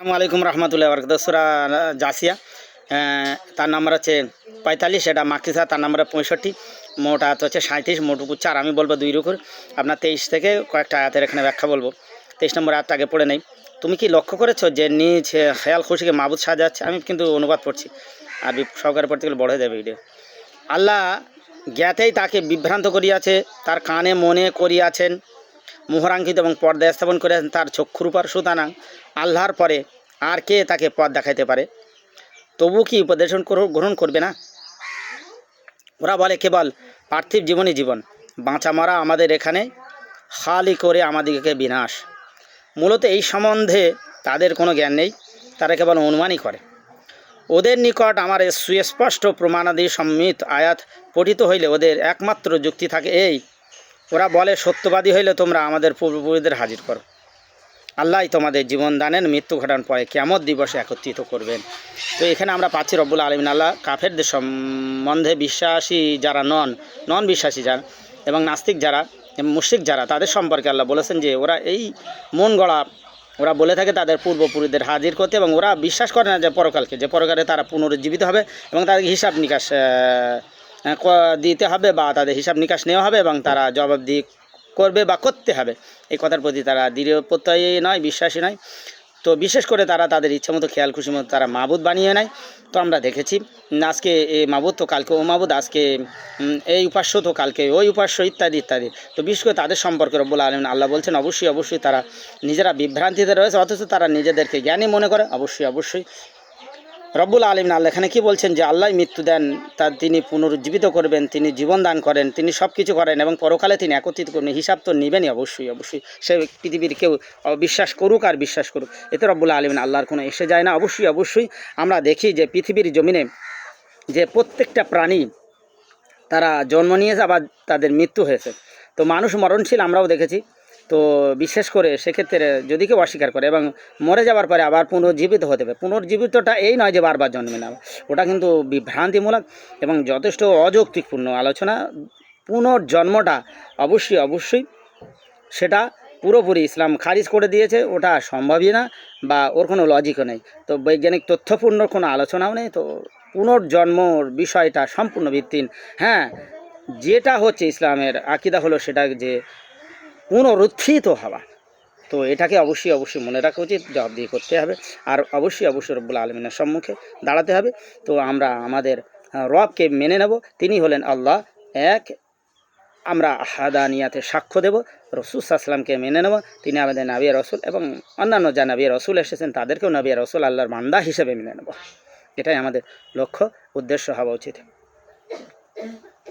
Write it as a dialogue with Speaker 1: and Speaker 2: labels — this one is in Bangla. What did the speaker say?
Speaker 1: আসসালামু আলাইকুম রহমতুল্লাহ বরকত সুরা জাসিয়া তার নাম্বার হচ্ছে পঁয়তাল্লিশ, এটা মাকিসা তার নাম্বার পঁয়ষট্টি, মোট আয়াত হচ্ছে সাঁত্রিশ মোট চার, আমি বলব দুই রুকুর। আপনার তেইশ থেকে কয়েকটা আয়াতের এখানে ব্যাখ্যা বলব। তেইশ নম্বর আয়াতটা আগে পড়ে নেই। তুমি কি লক্ষ্য করেছ যে নিজ খেয়াল খুশিকে মাবুদ সাজাচ্ছে? আমি কিন্তু অনুবাদ পড়ছি। আর সহকারে পড়তে গেলে বড় হয়ে যাবে ভিডিও আল্লাহ জ্ঞাতেই তাকে বিভ্রান্ত করিয়াছে, তার কানে মনে করিয়াছেন। মোহরাঙ্কিত এবং পর্দায় স্থাপন করেছেন তার চক্ষুর উপর সুতরাং আল্লাহর পরে আর কে তাকে পথ দেখাইতে পারে? তবু কি উপদেশন গ্রহণ করবে না? ওরা বলে, কেবল পার্থিব জীবনই জীবন। বাঁচা মরা আমাদের এখানে, খালি করে আমাদেরকে বিনাশ। মূলত এই সম্বন্ধে তাদের কোনো জ্ঞান নেই, তারা কেবল অনুমানই করে। ওদের নিকট আমার সুস্পষ্ট প্রমাণাদি সম্মিত আয়াত পঠিত হইলে ওদের একমাত্র যুক্তি থাকে এই ওরা বলে, সত্যবাদী হইলে তোমরা আমাদের পূর্বপুরীদের হাজির করো। আল্লাহ তোমাদের জীবন দানের মৃত্যু ঘটানোর পরে কেমত দিবসে একত্রিত করবেন। তো এখানে আমরা পাচ্ছি রব্বুল আলমিন। আল্লাহ কাফেরদের সম্বন্ধে বিশ্বাসী যারা নন নন বিশ্বাসী যারা এবং নাস্তিক যারা, এবং মুশরিক যারা, তাদের সম্পর্কে আল্লাহ বলেছেন যে ওরা এই মন গড়া, ওরা বলে থাকে তাদের পূর্বপুরুষদের হাজির করতে এবং ওরা বিশ্বাস করে না যে পরকালকে, যে পরকালে তারা পুনরুজ্জীবিত হবে এবং তাদেরকে হিসাব নিকাশ দিতে হবে বা তাদের হিসাব নিকাশ নেওয়া হবে এবং তারা জবাবদিহি করবে বা করতে হবে। এই কথার প্রতি তারা দৃঢ় প্রত্যয়ী নয়, বিশ্বাসী নয়। তো বিশেষ করে তারা তাদের ইচ্ছা মতো খেয়াল খুশি মতো তারা মাবুদ বানিয়ে নেয়। তো আমরা দেখেছি আজকে এ মাবুদ তো কালকে ও মাবুদ, আজকে এই উপাস্য তো কালকে ওই উপাস্য, ইত্যাদি ইত্যাদি। তো বিশেষ করে তাদের সম্পর্কে রব্বুল আলম আল্লাহ বলছেন, অবশ্যই অবশ্যই তারা নিজেরা বিভ্রান্তিতে রয়েছে, অথচ তারা নিজেদেরকে জ্ঞানী মনে করে। অবশ্যই অবশ্যই। রব্বুল আলম আল্লাহ এখানে কি বলছেন যে আল্লাহ মৃত্যু দেন তার তিনি পুনরুজ্জীবিত করবেন, তিনি জীবন দান করেন, তিনি সব কিছু করেন এবং পরকালে তিনি একত্রিত করবেন, হিসাব তো নেবেনই অবশ্যই অবশ্যই। সে পৃথিবীর কেউ বিশ্বাস করুক আর বিশ্বাস করুক এতে রব্বুল আলমিন আল্লাহর কোনো এসে যায় না, অবশ্যই অবশ্যই। আমরা দেখি যে পৃথিবীর জমিনে যে প্রত্যেকটা প্রাণী তারা জন্ম নিয়েছে আবার তাদের মৃত্যু হয়েছে। তো মানুষ মরণশীল আমরাও দেখেছি। তো বিশেষ করে সেক্ষেত্রে যদি কেউ অস্বীকার করে এবং মরে যাওয়ার পরে আবার পুনর্জীবিত হতে হবে পুনর্জীবিতটা এই নয় যে বারবার জন্মে না, ওটা কিন্তু বিভ্রান্তিমূলক এবং যথেষ্ট অযৌক্তিকপূর্ণ আলোচনা। পুনর্জন্মটা অবশ্যই অবশ্যই সেটা পুরোপুরি ইসলাম খারিজ করে দিয়েছে, ওটা সম্ভবই না বা ওর কোনো লজিকও নেই। তো বৈজ্ঞানিক তথ্যপূর্ণ কোনো আলোচনাও নেই, তো পুনর্জন্মর বিষয়টা সম্পূর্ণ ভিত্তিন হ্যাঁ যেটা হচ্ছে ইসলামের আকিদা হলো সেটা যে পুনরুত্থিত হওয়া। তো এটাকে অবশ্যই অবশ্যই মনে রাখা উচিত জবাবদিহি করতে হবে। আর অবশ্যই অবশ্যই রব্বুল আলমিনের সম্মুখে দাঁড়াতে হবে। তো আমরা আমাদের রবকে মেনে নেব। তিনি হলেন আল্লাহ এক। আমরা হাদানিয়াতে সাক্ষ্য দেব। রসুল সাল্লামকে মেনে নেব। তিনি আমাদের নাবিয়া রসুল এবং অন্যান্য যা নাবিয়া রসুল এসেছেন, তাদেরকেও নাবিয়া রসুল আল্লাহর মান্দা হিসেবে মেনে নেব। এটাই আমাদের লক্ষ্য, উদ্দেশ্য হওয়া উচিত।